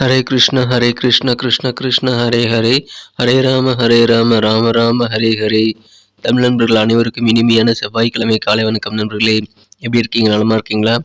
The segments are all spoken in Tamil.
ஹரே கிருஷ்ண ஹரே கிருஷ்ண கிருஷ்ண கிருஷ்ண ஹரே ஹரே. ஹரே ராம ஹரே ராம ராம ராம ஹரே ஹரே. தமிழ் நண்பர்கள் அனைவருக்கும் இனிமையான செவ்வாய்க்கிழமை காலை வணக்கம் நண்பர்களே. எப்படி இருக்கீங்க? நலமா இருக்கீங்களா?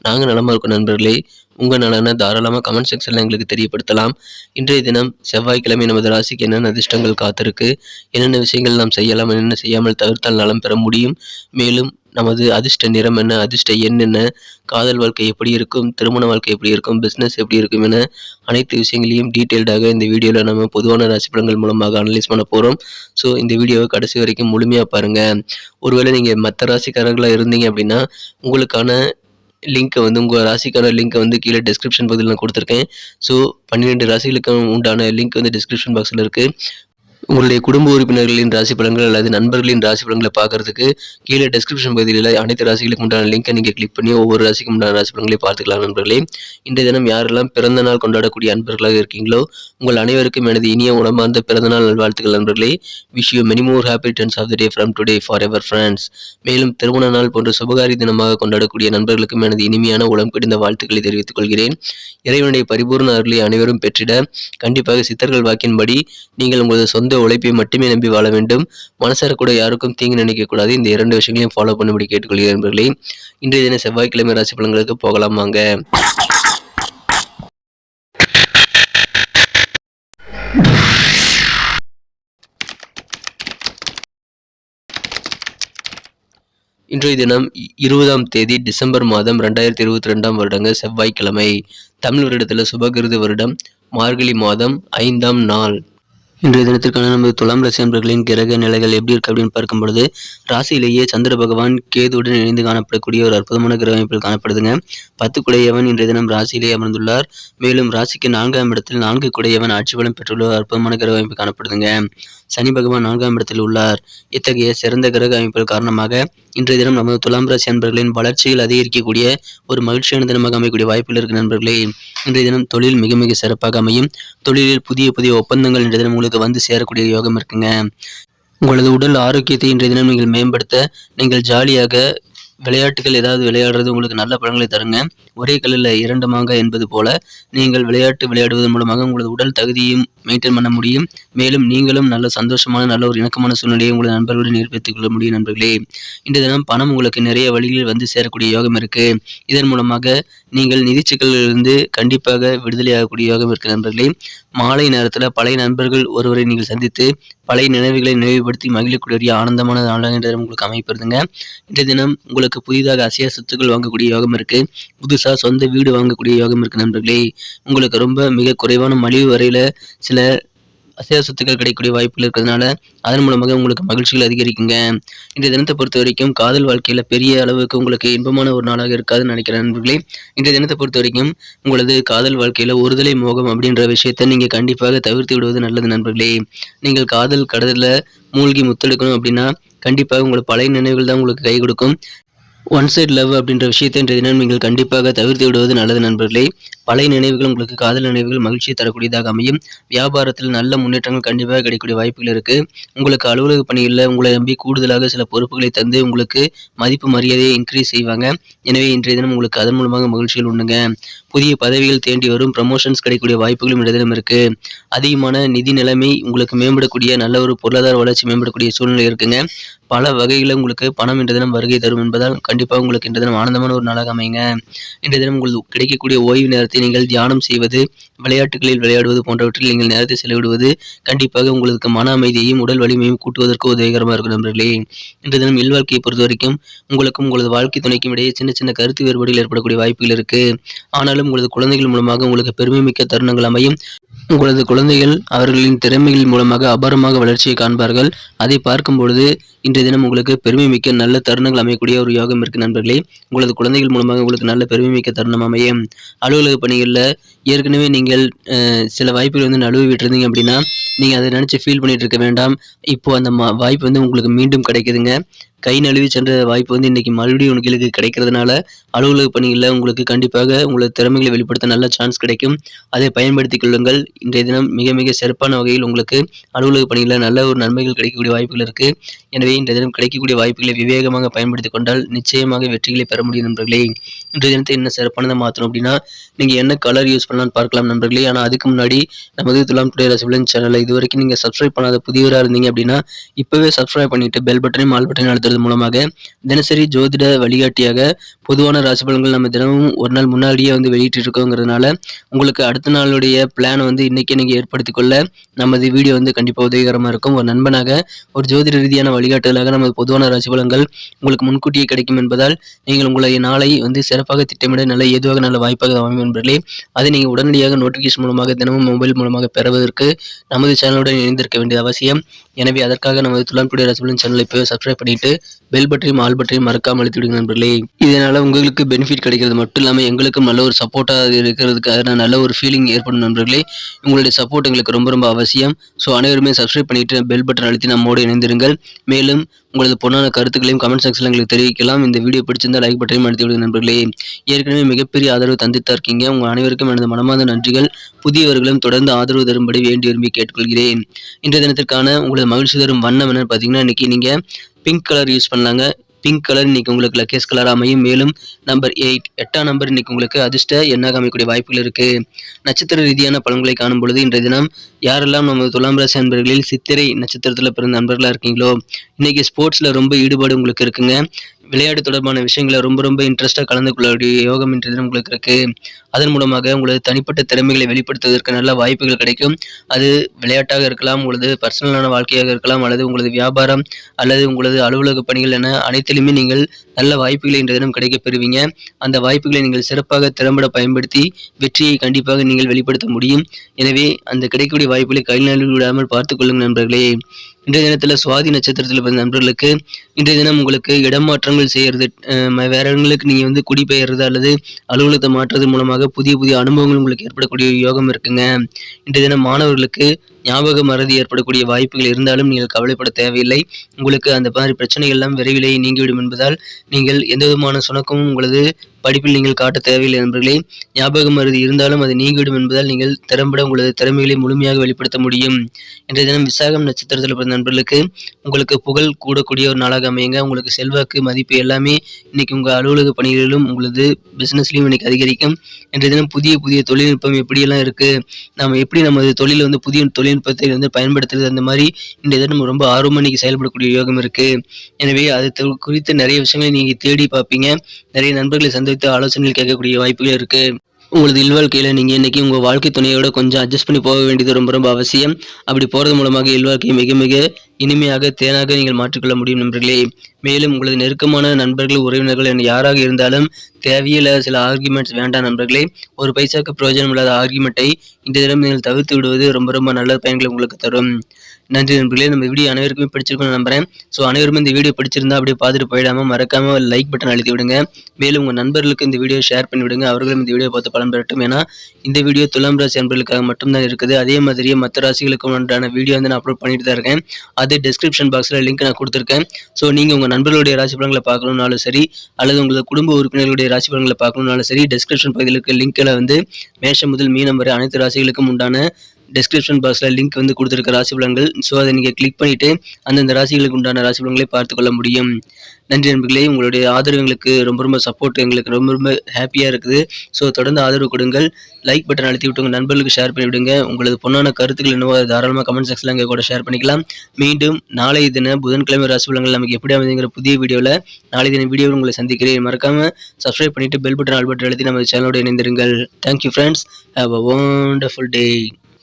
நாங்கள் நலமா இருக்கோம் நண்பர்களே. உங்கள் நலனை தாராளமாக கமெண்ட் செக்ஷனில் எங்களுக்கு தெரியப்படுத்தலாம். இன்றைய தினம் செவ்வாய்க்கிழமை நமது ராசிக்கு என்னென்ன அதிர்ஷ்டங்கள் காத்திருக்கு என்னென்ன விஷயங்கள் நாம் செய்யலாம் என்னென்ன செய்யாமல் தவிர்த்தால் நலம் பெற முடியும். மேலும் நமது அதிர்ஷ்ட நிறம் என்ன அதிர்ஷ்ட எண் என்ன காதல் வாழ்க்கை எப்படி இருக்கும் திருமண வாழ்க்கை எப்படி இருக்கும் பிஸ்னஸ் எப்படி இருக்கும் என அனைத்து விஷயங்களையும் டீட்டெயில்டாக இந்த வீடியோவில் நம்ம பொதுவான ராசி மூலமாக அனலைஸ் பண்ண போகிறோம் ஸோ இந்த வீடியோவை கடைசி வரைக்கும் முழுமையாக பாருங்கள் ஒருவேளை நீங்கள் மற்ற ராசிக்காரர்களாக இருந்தீங்க அப்படின்னா உங்களுக்கான லிங்க்கை வந்து உங்கள் ராசிக்கான லிங்க்கை வந்து கீழே டிஸ்கிரிப்ஷன் பகுதியில் நான் கொடுத்துருக்கேன். ஸோ பன்னிரெண்டு ராசிகளுக்கு உண்டான லிங்க் வந்து டிஸ்கிரிப்ஷன் பாக்ஸில் இருக்குது உங்களுடைய குடும்ப உறுப்பினர்களின் ராசி பலன்கள் அல்லது நண்பர்களின் ராசி பலன்களை பார்க்கறதுக்கு கீழே டிஸ்கிரிப்ஷன் பகுதியில் அனைத்து ராசிகளுக்கு உண்டான லிங்கை நீங்கள் கிளிக் பண்ணி ஒவ்வொரு ராசிக்கு உண்டான ராசி பலன்களை பார்த்துக்கலாம் நண்பர்களே. இன்றைய தினம் யாரெல்லாம் பிறந்த நாள் கொண்டாடக்கூடிய அன்பர்களாக இருக்கீங்களோ உங்கள் அனைவருக்கும் எனது இனிய உடம்பார்ந்த பிறந்த நாள் நல்வாழ்த்துக்கள் நண்பர்களே. Wish you many more happy returns of the day from today forever friends மேலும் திருமண நாள் போன்ற சுபகாரி தினமாக கொண்டாடக்கூடிய நண்பர்களுக்கும் எனது இனிமையான உளம் கிடைந்த வாழ்த்துக்களை தெரிவித்துக் கொள்கிறேன். இறைவனுடைய பரிபூர்ண அருளை அனைவரும் பெற்றிட கண்டிப்பாக சித்தர்கள் வாக்கின்படி நீங்கள் உங்களது சொந்த உழைப்பை மட்டுமே நம்பி வாழ வேண்டும். மனசார கூட யாருக்கும் தீங்கு நினைக்கக்கூடாது. இந்த இரண்டு விஷயங்களையும் ஃபாலோ பண்ணும்படி கேட்டுக்கொள்கிறேன் நண்பர்களே. இன்றைய தின செவ்வாய்க்கிழமை ராசி பலன்களுக்கு போகலாம் வாங்க. இன்றைய தினம் இருபதாம் தேதி டிசம்பர் மாதம் ரெண்டாயிரத்தி இருபத்தி ரெண்டாம் வருடங்க செவ்வாய்க்கிழமை. தமிழ் வருடத்தில் சுபகிருது வருடம். மார்கழி மாதம் ஐந்தாம் நாள். இன்றைய தினத்திற்கான நமது துலாம் ராசி அன்பர்களின் கிரக நிலைகள் எப்படி இருக்கு அப்படின்னு பார்க்கும் பொழுது ராசியிலேயே சந்திர பகவான் கேதுவுடன் இணைந்து காணப்படக்கூடிய ஒரு அற்புதமான கிரக அமைப்பில் காணப்படுதுங்க. பத்து குடையவன் இன்றைய தினம் ராசியிலேயே அமர்ந்துள்ளார். மேலும் ராசிக்கு நான்காம் இடத்தில் நான்கு குடையவன் ஆட்சி பலம் பெற்றுள்ள ஒரு அற்புதமான கிரக அமைப்பு காணப்படுதுங்க. சனி பகவான் நான்காம் இடத்தில் உள்ளார். இத்தகைய சிறந்த கிரக அமைப்புகள் காரணமாக இன்றைய தினம் நமது துலாம் ராசி நண்பர்களின் வளர்ச்சியில் அதிகரிக்கக்கூடிய ஒரு மகிழ்ச்சியான தினமாக அமையக்கூடிய வாய்ப்புகள் இருக்கு நண்பர்களே. இன்றைய தினம் தொழில் மிக மிக சிறப்பாக அமையும். தொழிலில் புதிய புதிய ஒப்பந்தங்கள் இன்றைய தினம் உங்களுக்கு வந்து சேரக்கூடிய யோகம் இருக்குங்க. உங்களது உடல் ஆரோக்கியத்தை இன்றைய தினம் நீங்கள் மேம்படுத்த நீங்கள் ஜாலியாக விளையாட்டுகள் ஏதாவது விளையாடுறது உங்களுக்கு நல்ல பலன்களை தருங்க. ஒரே கல்லில் இரண்டு மாங்காய் என்பது போல நீங்கள் விளையாட்டு விளையாடுவதன் மூலமாக உங்களது உடல் தகுதியும் மெயின்டைன் பண்ண முடியும். மேலும் நீங்களும் நல்ல சந்தோஷமான நல்ல ஒரு இணக்கமான சூழ்நிலையை உங்களது நண்பர்களுடன் ஏற்படுத்திக் கொள்ள முடியும் நண்பர்களே. இன்றைய தினம் பணம் உங்களுக்கு நிறைய வழிகளில் வந்து சேரக்கூடிய யோகம் இருக்கு. இதன் மூலமாக நீங்கள் நிதி சிக்கலிலிருந்து கண்டிப்பாக விடுதலையாகக்கூடிய யோகம் இருக்கு நண்பர்களே. மாலை நேரத்தில் பழைய நண்பர்கள் ஒருவரை நீங்கள் சந்தித்து பழைய நினைவுகளை நினைவுபடுத்தி மகிழக்கூடிய ஆனந்தமான நாளாக இன்றைய தினம் உங்களுக்கு அமைப்பிருதுங்க இன்றைய தினம் உங்களுக்கு புதிதாக அசையா சொத்துக்கள் வாங்கக்கூடிய யோகம் இருக்கு. புதுசாக சொந்த வீடு வாங்கக்கூடிய யோகம் இருக்கு நண்பர்களே. உங்களுக்கு ரொம்ப மிக குறைவான மலிவு வரையில சில அசையா சொத்துக்கள் கிடைக்கக்கூடிய வாய்ப்புகள் இருக்கிறதுனால அதன் மூலமாக உங்களுக்கு மகிழ்ச்சிகள் அதிகரிக்குங்க. இன்றைய தினத்தை பொறுத்த வரைக்கும் காதல் வாழ்க்கையில் பெரிய அளவுக்கு உங்களுக்கு இன்பமான ஒரு நாளாக இருக்காதுன்னு நினைக்கிறேன் நண்பர்களே. இன்றைய தினத்தை பொறுத்த வரைக்கும் உங்களது காதல் வாழ்க்கையில் ஒருதலை மோகம் அப்படின்ற விஷயத்தை நீங்கள் கண்டிப்பாக தவிர்த்து விடுவது நல்லது நண்பர்களே. நீங்கள் காதல் கடலில் மூழ்கி முத்தெடுக்கணும் அப்படின்னா கண்டிப்பாக உங்களுக்கு பழைய நினைவுகள் தான் உங்களுக்கு கை கொடுக்கும். ஒன் சைட் லவ் அப்படின்ற விஷயத்தை இன்றைய தினம் நீங்கள் கண்டிப்பாக தவிர்த்து விடுவது நல்லது நண்பர்களே. பழைய நினைவுகள் உங்களுக்கு காதல் நினைவுகள் மகிழ்ச்சியை தரக்கூடியதாக அமையும். வியாபாரத்தில் நல்ல முன்னேற்றங்கள் கண்டிப்பாக கிடைக்கக்கூடிய வாய்ப்புகள் இருக்கு. உங்களுக்கு அலுவலக பணிகளில் உங்களை நம்பி கூடுதலாக சில பொறுப்புகளை தந்து உங்களுக்கு மதிப்பு மரியாதையை இன்க்ரீஸ் செய்வாங்க. எனவே இன்றைய தினம் உங்களுக்கு அதன் மூலமாக மகிழ்ச்சிகள் உண்டுங்க. புதிய பதவிகள் தேண்டி வரும் ப்ரமோஷன்ஸ் கிடைக்கக்கூடிய வாய்ப்புகளும் இடத்திலும் தினம் இருக்கு. அதிகமான நிதி நிலைமை உங்களுக்கு மேம்படக்கூடிய நல்ல ஒரு பொருளாதார வளர்ச்சி மேம்படக்கூடிய சூழ்நிலை இருக்குங்க. பல வகையில் உங்களுக்கு பணம் இன்றைய தினம் வருகை தரும் என்பதால் கண்டிப்பாக உங்களுக்கு இன்றைய தினம் ஆனந்தமான ஒரு நாளாக அமைங்க இன்றைய தினம் உங்களுக்கு கிடைக்கக்கூடிய ஓய்வு நேரத்தை நீங்கள் தியானம் செய்வது விளையாட்டுகளில் விளையாடுவது போன்றவற்றில் நீங்கள் நேரத்தை செலவிடுவது கண்டிப்பாக உங்களுக்கு மன அமைதியையும் உடல் வலிமையும் கூட்டுவதற்கு உதவிகரமாக இருக்கும் நண்பர்களே. இன்று தினம் இல்வாழ்க்கையை பொறுத்த வரைக்கும் உங்களுக்கும் உங்களது வாழ்க்கை துணைக்கும் இடையே சின்ன சின்ன கருத்து வேறுபாடுகள் ஏற்படக்கூடிய வாய்ப்புகள் இருக்கு. ஆனாலும் உங்களது குழந்தைகள் மூலமாக உங்களுக்கு பெருமை மிக்க தருணங்கள் அமையும். உங்களது குழந்தைகள் அவர்களின் திறமைகள் மூலமாக அபாரமாக வளர்ச்சியை காண்பார்கள். அதை பார்க்கும் பொழுது இன்றைய தினம் உங்களுக்கு பெருமை மிக்க நல்ல தருணங்கள் அமையக்கூடிய ஒரு யோகம் இருக்கு நண்பர்களே. உங்களது குழந்தைகள் மூலமாக உங்களுக்கு நல்ல பெருமை மிக்க தருணம் அமையும். அலுவலக பணிகளில் ஏற்கனவே நீங்கள் சில வாய்ப்புகள் வந்து நழுவி விட்டுருந்தீங்க அப்படின்னா நீங்கள் அதை நினச்சி ஃபீல் பண்ணிகிட்டு இருக்க வேண்டாம். இப்போது அந்த வாய்ப்பு வந்து உங்களுக்கு மீண்டும் கிடைக்குதுங்க. கை நழுவி சென்ற வாய்ப்பு வந்து இன்றைக்கி மறுபடியும் உங்களுக்கு கிடைக்கிறதுனால அலுவலக பணிகளில் உங்களுக்கு கண்டிப்பாக உங்களது திறமைகளை வெளிப்படுத்த நல்ல சான்ஸ் கிடைக்கும். அதை பயன்படுத்திக் கொள்ளுங்கள். இன்றைய தினம் மிக மிக சிறப்பான வகையில் உங்களுக்கு அலுவலக பணிகளில் நல்ல ஒரு நன்மைகள் கிடைக்கக்கூடிய வாய்ப்புகள் இருக்குது எனவே இன்றைய தினம் கிடைக்கக்கூடிய வாய்ப்புகளை விவேகமாக பயன்படுத்தி கொண்டால் நிச்சயமாக வெற்றிகளை பெற முடியும் நண்பர்களே. இன்றைய தினத்தை என்ன சிறப்பானதை மாற்றணும் அப்படின்னா நீங்கள் என்ன கலர் யூஸ் பண்ணலான்னு பார்க்கலாம் நண்பர்களே. ஆனால் அதுக்கு முன்னாடி நமது துலாம் டுடே ரசிபலன் சேனலை இது வரைக்கும் நீங்கள் சப்ஸ்கிரைப் பண்ணாத புதியவராக இருந்தீங்க அப்படின்னா இப்போவே சப்ஸ்கிரைப் பண்ணிட்டு பெல் பட்டனையும் ஆல் பட்டனையும் அழுத்துறது மூலமாக தினசரி ஜோதிட வழிகாட்டியாக பொதுவான ராசிபலன்கள் நம்ம தினமும் ஒரு நாள் முன்னாடியே வந்து வெளியிட்டு இருக்கோங்கிறதுனால உங்களுக்கு அடுத்த நாளுடைய பிளானை வந்து இன்றைக்கே நீங்கள் ஏற்படுத்தி கொள்ள நமது வீடியோ வந்து கண்டிப்பாக உதவிகரமாக இருக்கும். ஒரு நண்பனாக ஒரு ஜோதிட ரீதியான வழிகாட்டுதலாக நமது பொதுவான ராசிபலன்கள் உங்களுக்கு முன்கூட்டியே கிடைக்கும் என்பதால் நீங்கள் உங்களுடைய நாளை வந்து சிறப்பாக திட்டமிட நல்ல ஏதுவாக நல்ல வாய்ப்பாக அமையும் என்பதிலே அதை நீங்கள் உடனடியாக நோட்டிஃபிகேஷன் மூலமாக தினமும் மொபைல் மூலமாக பெறுவதற்கு நமது சேனலுடன் இணைந்திருக்க வேண்டிய அவசியம். எனவே அதற்காக நமது துலான்குடி ரசபலன் சேனலை இப்போ சப்ஸ்கிரைப் பண்ணிட்டு பெல் பற்றியும் ஆல் பற்றியும் மறக்காமல் அழுத்திவிடுங்க நண்பர்களே. இதனால் உங்களுக்கு பெனிஃபிட் கிடைக்கிறது மட்டும் இல்லாமல் எங்களுக்கும் நல்ல ஒரு சப்போர்ட்டாக இருக்கிறதுக்காக நல்ல ஒரு ஃபீலிங் ஏற்படும் நண்பர்களே. உங்களுடைய சப்போர்ட் எங்களுக்கு ரொம்ப ரொம்ப அவசியம். ஸோ அனைவருமே சப்ஸ்கிரைப் பண்ணிட்டு பெல் பட்டன் அழுத்தி நம்மோடு இணைந்திருங்கள். மேலும் உங்களது பொண்ணான கருத்துக்களையும் கமெண்ட் செக்ஷனில் எங்களுக்கு தெரிவிக்கலாம். இந்த வீடியோ பிடிச்சிருந்தா லைக் பட்டனையும் அழுத்தி விடுங்க நண்பர்களே. ஏற்கனவே மிகப்பெரிய ஆதரவு தந்துத்தான் இருக்கீங்க. உங்கள் அனைவருக்கும் எனது மனமார்ந்த நன்றிகள். புதியவர்களும் தொடர்ந்து ஆதரவு தரும்படி வேண்டி விரும்பி கேட்டுக்கொள்கிறேன். இன்றைய தினத்திற்கான உங்களது மகிழ்ச்சி தரும் வண்ணம் என்னன்னு பார்த்தீங்கன்னா இன்னைக்கு நீங்கள் பிங்க் கலர் யூஸ் பண்ணலாங்க. பிங்க் கலர் இன்னைக்கு உங்களுக்கு லக்கேஸ் கலர் அமையும். மேலும் நம்பர் எயிட் எட்டாம் நம்பர் இன்னைக்கு உங்களுக்கு அதிர்ஷ்ட எண்ணாக அமைக்கக்கூடிய வாய்ப்புகள் இருக்கு. நட்சத்திர ரீதியான பலன்களை காணும் பொழுது இன்றைய தினம் யாரெல்லாம் நம்ம துலாம் ராசி நண்பர்களில் சித்திரை நட்சத்திரத்தில் பிறந்த நண்பர்களாக இருக்கீங்களோ இன்னைக்கு ஸ்போர்ட்ஸில் ரொம்ப ஈடுபாடு உங்களுக்கு இருக்குங்க. விளையாட்டு தொடர்பான விஷயங்களை ரொம்ப ரொம்ப இன்ட்ரெஸ்ட்டாக கலந்து கொள்ளக்கூடிய யோகம் என்ற தினம் உங்களுக்கு இருக்கு. அதன் மூலமாக உங்களது தனிப்பட்ட திறமைகளை வெளிப்படுத்துவதற்கு நல்ல வாய்ப்புகள் கிடைக்கும். அது விளையாட்டாக இருக்கலாம் உங்களது பர்சனலான வாழ்க்கையாக இருக்கலாம் அல்லது உங்களது வியாபாரம் அல்லது உங்களது அலுவலக பணிகள் என அனைத்திலுமே நீங்கள் நல்ல வாய்ப்புகளை இன்றைய தினம் கிடைக்க பெறுவீங்க. அந்த வாய்ப்புகளை நீங்கள் சிறப்பாக திறம்பட பயன்படுத்தி வெற்றியை கண்டிப்பாக நீங்கள் வெளிப்படுத்த முடியும். எனவே அந்த கிடைக்கக்கூடிய வாய்ப்புகளை கைநழுவி விடாமல் பார்த்துக்கொள்ளும் நண்பர்களே. இன்றைய தினத்தில் சுவாதி நட்சத்திரத்தில் பிறந்த நண்பர்களுக்கு இன்றைய தினம் உங்களுக்கு இடமாற்றங்கள் செய்கிறது வேற இடங்களுக்கு நீங்கள் வந்து குடிபெயர்றது அல்லது அலுவலகத்தை மாற்றுறது மூலமாக புதிய புதிய அனுபவங்கள் உங்களுக்கு ஏற்படக்கூடிய யோகம் இருக்குங்க. இன்றைய தினம் மாணவர்களுக்கு ஞாபக மறதி ஏற்படக்கூடிய வாய்ப்புகள் இருந்தாலும் நீங்கள் கவலைப்பட தேவையில்லை. உங்களுக்கு அந்த மாதிரி பிரச்சனைகள் எல்லாம் விரைவிலேயே நீங்கிவிடும் என்பதால் நீங்கள் எந்த விதமான சுணக்கமும் உங்களது படிப்பில் நீங்கள் காட்ட தேவையில்லை நண்பர்களே. ஞாபக மருதி இருந்தாலும் அது நீங்கிவிடும் என்பதால் நீங்கள் திறம்பட உங்களது திறமைகளை முழுமையாக வெளிப்படுத்த முடியும். இன்றைய தினம் விசாகம் நட்சத்திரத்தில் பிறந்த நண்பர்களுக்கு உங்களுக்கு புகழ் கூடக்கூடிய ஒரு நாளாக அமையுங்க. உங்களுக்கு செல்வாக்கு மதிப்பு எல்லாமே இன்னைக்கு உங்கள் அலுவலக பணிகளிலும் உங்களது பிஸ்னஸ்லையும் இன்னைக்கு அதிகரிக்கும். இன்றைய தினம் புதிய புதிய தொழில்நுட்பம் எப்படியெல்லாம் இருக்குது நம்ம எப்படி நமது தொழில் வந்து புதிய தொழில் தொழில்நுட்பத்தை வந்து பயன்படுத்துறது அந்த மாதிரி இந்த இதை நம்ம ரொம்ப ஆர்வமாக இன்னைக்கு செயல்படக்கூடிய யோகம் இருக்குது எனவே அது குறித்து நிறைய விஷயங்களை நீங்கள் தேடி பார்ப்பீங்க. நிறைய நண்பர்களை சந்தித்து ஆலோசனைகள் கேட்கக்கூடிய வாய்ப்புகள் இருக்குது உங்களது இல்வாழ்க்கையில் நீங்கள் இன்றைக்கி உங்கள் வாழ்க்கை துணையோட கொஞ்சம் அட்ஜஸ்ட் பண்ணி போக வேண்டியது ரொம்ப ரொம்ப அவசியம். அப்படி போகிறது மூலமாக இல்வாழ்க்கையை மிக மிக இனிமையாக தேனாக நீங்கள் மாற்றிக்கொள்ள முடியும் நண்பர்களே. மேலும் உங்களது நெருக்கமான நண்பர்கள் உறவினர்கள் என யாராக இருந்தாலும் தேவையில்லாத சில ஆர்குமெண்ட்ஸ் வேண்டாம் நண்பர்களே. ஒரு பைசாக்கு பிரயோஜனம் இல்லாத ஆர்குமெண்ட்டை இந்த தினம் நீங்கள் தவிர்த்து விடுவது ரொம்ப ரொம்ப நல்ல பயன்களை உங்களுக்கு தரும். நன்றி நண்பர்களே. நம்ம வீடியோ அனைவருக்குமே பிடிச்சிருக்கும்னு நம்புறேன். ஸோ அனைவருமே இந்த வீடியோ பிடிச்சிருந்தா அப்படியே பார்த்துட்டு போயிடாமல் மறக்காமல் லைக் பட்டன் அழுத்தி விடுங்க. மேலும் உங்கள் நண்பர்களுக்கு இந்த வீடியோ ஷேர் பண்ணி விடுங்க. அவர்களும் இந்த வீடியோ பார்த்து பலன் பெறட்டும். ஏன்னா இந்த வீடியோ துலாம் ராசி நண்பர்களுக்காக மட்டும்தான் இருக்குது. அதே மாதிரியே மற்ற ராசிகளுக்கு உண்டான வீடியோ வந்து நான் அப்லோட் பண்ணிட்டு தான் இருக்கேன். அது டிஸ்கிரிப்ஷன் பாக்ஸில் லிங்க் நான் கொடுத்துருக்கேன். ஸோ நீங்கள் உங்கள் நண்பர்களுடைய ராசி பலன்களை பார்க்கணுன்னாலும் சரி அல்லது உங்களது குடும்ப உறுப்பினர்களுடைய ராசி பலன்களை பார்க்கணும்னாலும் சரி டிஸ்கிரிப்ஷன் பகுதியில் இருக்க லிங்க்கில் வந்து மேஷம் முதல் மீனம் வரை அனைத்து ராசிகளுக்கும் உண்டான டிஸ்கிரிப்ஷன் பாக்ஸில் லிங்க் வந்து கொடுத்துருக்க ராசி பலன்கள். ஸோ அதை நீங்கள் கிளிக் பண்ணிவிட்டு அந்தந்த ராசிகளுக்கு உண்டான ராசி பலன்களை பார்த்துக்கொள்ள முடியும். நன்றி நண்பர்களே உங்களுடைய ஆதரவு எங்களுக்கு ரொம்ப ரொம்ப சப்போர்ட் எங்களுக்கு ரொம்ப ரொம்ப ஹாப்பியாக இருக்குது. ஸோ தொடர்ந்து ஆதரவு கொடுங்கள். லைக் பட்டன் அழுத்தி விட்டு உங்கள் நண்பர்களுக்கு ஷேர் பண்ணி விடுங்க. உங்களது பொண்ணான கருத்துக்கள் என்னவோ தாராளமாக கமெண்ட் செக்ஷனில் எங்கள் கூட ஷேர் பண்ணிக்கலாம். மீண்டும் நாளை தின புதன்கிழமை ராசி பலன்கள் நமக்கு எப்படி அமைதிங்கிற புதிய வீடியோவில் நாளை தின வீடியோவில் உங்களை சந்திக்கிறேன். மறக்காமல் சப்ஸ்கிரைப் பண்ணிவிட்டு பெல் பட்டன் ஆல் பட்டன் அழுத்தி நம்ம சேனலோடு இணைந்திருங்கள். Thank you friends have a wonderful day